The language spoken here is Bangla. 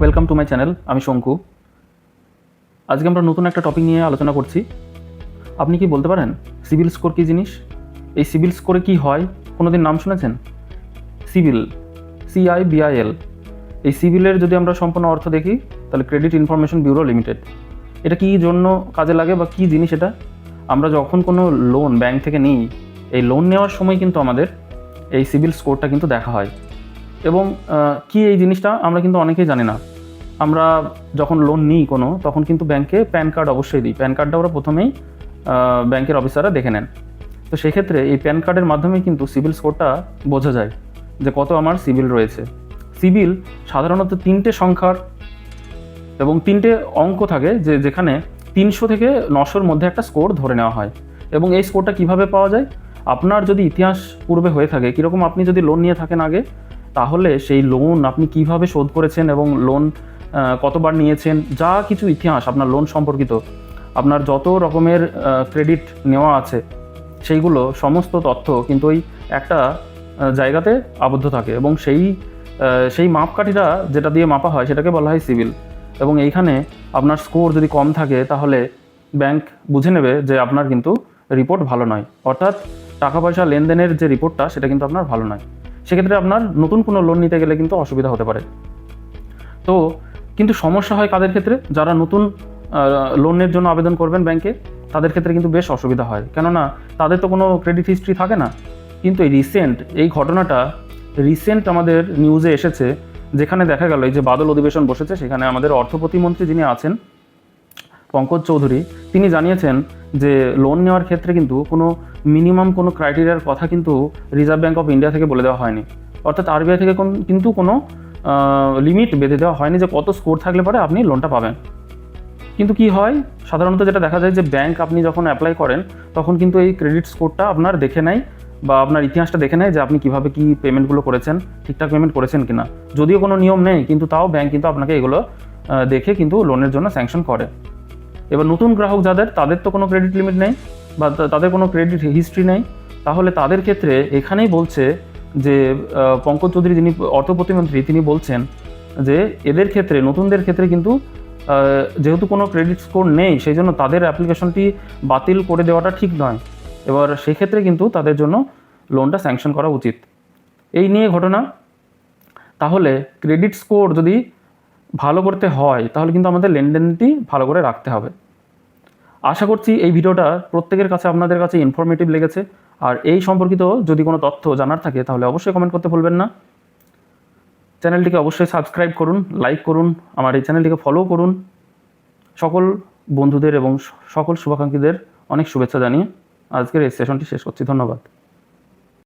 ওয়েলকাম টু মাই চ্যানেল আমি শঙ্কু। আজকে আমরা নতুন একটা টপিক নিয়ে আলোচনা করছি। আপনি কি বলতে পারেন সিভিল স্কোর কী জিনিস? এই সিভিল স্কোরে কি হয়? কোনোদিন নাম শুনেছেন? সিভিল সিআই বিআইএল এই সিভিলের যদি আমরা সম্পূর্ণ অর্থ দেখি, তাহলে ক্রেডিট ইনফরমেশন ব্যুরো লিমিটেড এটা কী জন্য কাজে লাগে বা কী জিনিস এটা? আমরা যখন কোনো লোন ব্যাংক থেকে নিই, এই লোন নেওয়ার সময় কিন্তু আমাদের এই সিভিল স্কোরটা কিন্তু দেখা হয়। এবং কি এই জিনিসটা আমরা কিন্তু অনেকেই জানি না। আমরা যখন লোন নিই কোনো, তখন কিন্তু ব্যাংকে প্যান কার্ড অবশ্যই দিই। প্যান কার্ডটা ওরা প্রথমেই ব্যাংকের অফিসাররা দেখে নেন। তো সেক্ষেত্রে এই প্যান কার্ডের মাধ্যমে কিন্তু সিভিল স্কোরটা বোঝা যায় যে কত আমার সিভিল রয়েছে। সিভিল সাধারণত তিনটে সংখ্যার এবং তিনটে অঙ্ক থাকে যে যেখানে তিনশো থেকে নশোর মধ্যে একটা স্কোর ধরে নেওয়া হয়। এবং এই স্কোরটা কীভাবে পাওয়া যায়? আপনার যদি ইতিহাস পূর্বে হয়ে থাকে, কীরকম আপনি যদি লোন নিয়ে থাকেন আগে, তাহলে সেই লোন আপনি কীভাবে শোধ করেছেন এবং লোন কতবার নিয়েছেন, যা কিছু ইতিহাস আপনার লোন সম্পর্কিত, আপনার যত রকমের ক্রেডিট নেওয়া আছে, সেইগুলো সমস্ত তথ্য কিন্তু ওই একটা জায়গাতে আবদ্ধ থাকে এবং সেই সেই মাপকাঠিটা যেটা দিয়ে মাপা হয় সেটাকে বলা হয় সিভিল এবং এইখানে আপনার স্কোর যদি কম থাকে তাহলে ব্যাংক বুঝে নেবে যে আপনার কিন্তু রিপোর্ট ভালো নয়। অর্থাৎ টাকা পয়সা লেনদেনের যে রিপোর্টটা সেটা কিন্তু আপনার ভালো নয়। সেক্ষেত্রে আপনার নতুন কোনো লোন নিতে গেলে কিন্তু অসুবিধা হতে পারে। তো কিন্তু সমস্যা হয় কাদের ক্ষেত্রে? যারা নতুন লোনের জন্য আবেদন করবেন ব্যাংকে তাদের ক্ষেত্রে কিন্তু বেশ অসুবিধা হয়। কেননা তাদের তো কোনো ক্রেডিট হিস্ট্রি থাকে না। কিন্তু এই রিসেন্ট এই ঘটনাটা রিসেন্ট আমাদের নিউজে এসেছে, যেখানে দেখা গেল এই যে বাদল অধিবেশন বসেছে, সেখানে আমাদের অর্থ প্রতিমন্ত্রী যিনি আছেন, পঙ্কজ চৌধুরী, তিনি জানিয়েছেন যে লোন নেওয়ার ক্ষেত্রে কিন্তু কোনো মিনিমাম কোনো ক্রাইটেরিয়ার কথা কিন্তু রিজার্ভ ব্যাঙ্ক অফ ইন্ডিয়া থেকে বলে দেওয়া হয়নি। অর্থাৎ আরবিআই থেকে কোন- কিন্তু কোনো লিমিট বেঁধে দেওয়া হয়নি যে কত স্কোর থাকলে পরে আপনি লোনটা পাবেন। কিন্তু কি হয়? সাধারণত যেটা দেখা যায় যে ব্যাংক আপনি যখন অ্যাপ্লাই করেন, তখন কিন্তু এই ক্রেডিট স্কোরটা আপনার দেখে নেয় বা আপনার ইতিহাসটা দেখে নেয় যে আপনি কীভাবে কি পেমেন্টগুলো করেছেন, ঠিকঠাক পেমেন্ট করেছেন কিনা। যদিও কোনো নিয়ম নেই, কিন্তু তাও ব্যাংক কিন্তু আপনাকে এগুলো দেখে কিন্তু লোনের জন্য স্যাংশন করে। এবার নতুন গ্রাহক যাদের, তাদের তো কোনো ক্রেডিট লিমিট নেই বা তাদের কোনো ক্রেডিট হিস্ট্রি নেই। তাহলে তাদের ক্ষেত্রে এখানেই বলছে যে পঙ্কজ চৌধুরী যিনি অর্থ প্রতিমন্ত্রী, তিনি বলছেন যে, এদের ক্ষেত্রে, নতুনদের ক্ষেত্রে কিন্তু যেহেতু কোনো ক্রেডিট স্কোর নেই, সেই জন্য তাদের অ্যাপ্লিকেশনটি বাতিল করে দেওয়াটা ঠিক নয়। এবার সেক্ষেত্রে কিন্তু তাদের জন্য লোনটা স্যাংশন করা উচিত। এই নিয়ে ঘটনা। তাহলে ক্রেডিট স্কোর যদি ভালো করতে হয়, তাহলে কিন্তু আমাদের লেনদেনটি ভালো করে রাখতে হবে। আশা করছি এই ভিডিওটা প্রত্যেকের কাছে, আপনাদের কাছে ইনফরমেটিভ লেগেছে। আর এই সম্পর্কিত যদি কোনো তথ্য জানার থাকে, তাহলে অবশ্যই কমেন্ট করতে ভুলবেন না। চ্যানেলটিকে অবশ্যই সাবস্ক্রাইব করুন লাইক করুন, আমার এই চ্যানেলটিকে ফলো করুন। সকল বন্ধুদের এবং সকল শুভাকাঙ্ক্ষীদের অনেক শুভেচ্ছা জানিয়ে আজকের এই সেশনটি শেষ করছি। ধন্যবাদ।